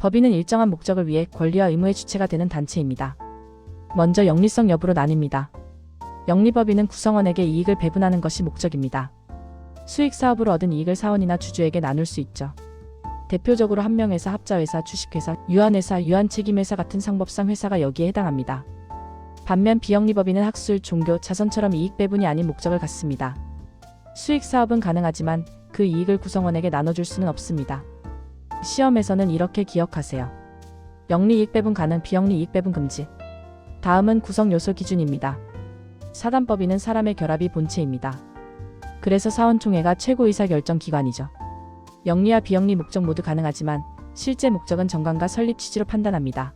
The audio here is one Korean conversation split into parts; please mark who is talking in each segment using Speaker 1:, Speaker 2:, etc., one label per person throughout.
Speaker 1: 법인은 일정한 목적을 위해 권리와 의무의 주체가 되는 단체입니다. 먼저 영리성 여부로 나뉩니다. 영리법인은 구성원에게 이익을 배분하는 것이 목적입니다. 수익 사업으로 얻은 이익을 사원이나 주주에게 나눌 수 있죠. 대표적으로 한명회사, 합자회사, 주식회사, 유한회사, 유한책임회사 같은 상법상 회사가 여기에 해당합니다. 반면 비영리법인은 학술, 종교, 자선처럼 이익 배분이 아닌 목적을 갖습니다. 수익 사업은 가능하지만 그 이익을 구성원에게 나눠줄 수는 없습니다. 시험에서는 이렇게 기억하세요. 영리 이익 배분 가능, 비영리 이익 배분 금지. 다음은 구성 요소 기준입니다. 사단법인은 사람의 결합이 본체입니다. 그래서 사원총회가 최고 의사 결정 기관이죠. 영리와 비영리 목적 모두 가능하지만 실제 목적은 정관과 설립 취지로 판단합니다.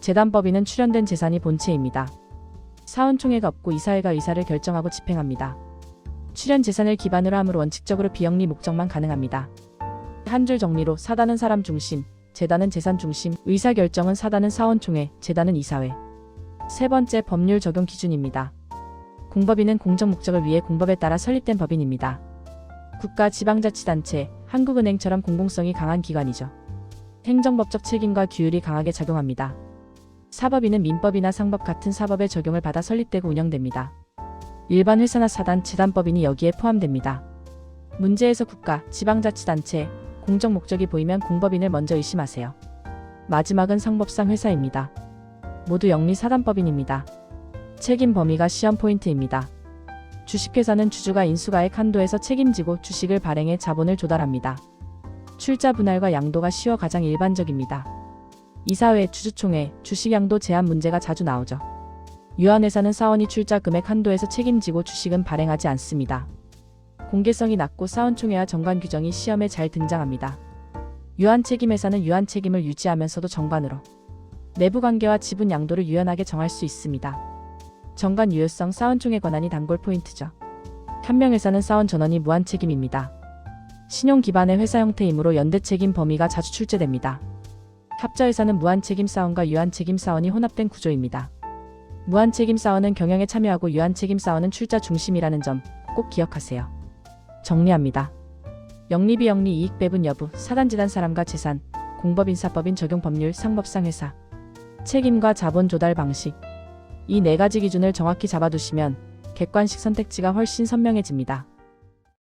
Speaker 1: 재단법인은 출연된 재산이 본체입니다. 사원총회가 없고 이사회가 의사를 결정하고 집행합니다. 출연 재산을 기반으로 함으로 원칙적으로 비영리 목적만 가능합니다. 한 줄 정리로 사단은 사람 중심, 재단은 재산 중심, 의사 결정은 사단은 사원총회, 재단은 이사회. 세 번째 법률 적용 기준입니다. 공법인은 공적 목적을 위해 공법에 따라 설립된 법인입니다. 국가 지방자치단체, 한국은행처럼 공공성이 강한 기관이죠. 행정법적 책임과 규율이 강하게 작용합니다. 사법인은 민법이나 상법 같은 사법의 적용을 받아 설립되고 운영됩니다. 일반 회사나 사단, 재단법인이 여기에 포함됩니다. 문제에서 국가, 지방자치단체, 공적 목적이 보이면 공법인을 먼저 의심하세요. 마지막은 상법상 회사입니다. 모두 영리 사단법인입니다. 책임 범위가 시험 포인트입니다. 주식회사는 주주가 인수가액 한도에서 책임지고 주식을 발행해 자본을 조달합니다. 출자 분할과 양도가 쉬워 가장 일반적입니다. 이사회, 주주총회, 주식 양도 제한 문제가 자주 나오죠. 유한회사는 사원이 출자 금액 한도에서 책임지고 주식은 발행하지 않습니다. 공개성이 낮고 사원총회와 정관 규정이 시험에 잘 등장합니다. 유한 책임 회사는 유한 책임을 유지하면서도 정관으로 내부 관계와 지분 양도를 유연하게 정할 수 있습니다. 정관 유효성 사원총회 권한이 단골 포인트죠. 한명회사는 사원 전원이 무한 책임입니다. 신용 기반의 회사 형태이므로 연대 책임 범위가 자주 출제됩니다. 합자회사는 무한 책임 사원과 유한 책임 사원이 혼합된 구조입니다. 무한 책임 사원은 경영에 참여하고 유한 책임 사원은 출자 중심이라는 점 꼭 기억하세요. 정리합니다. 영리비 영리 이익 배분 여부, 사단지단 사람과 재산, 공법인사법인 적용 법률, 상법상 회사, 책임과 자본 조달 방식. 이 네 가지 기준을 정확히 잡아두시면 객관식 선택지가 훨씬 선명해집니다.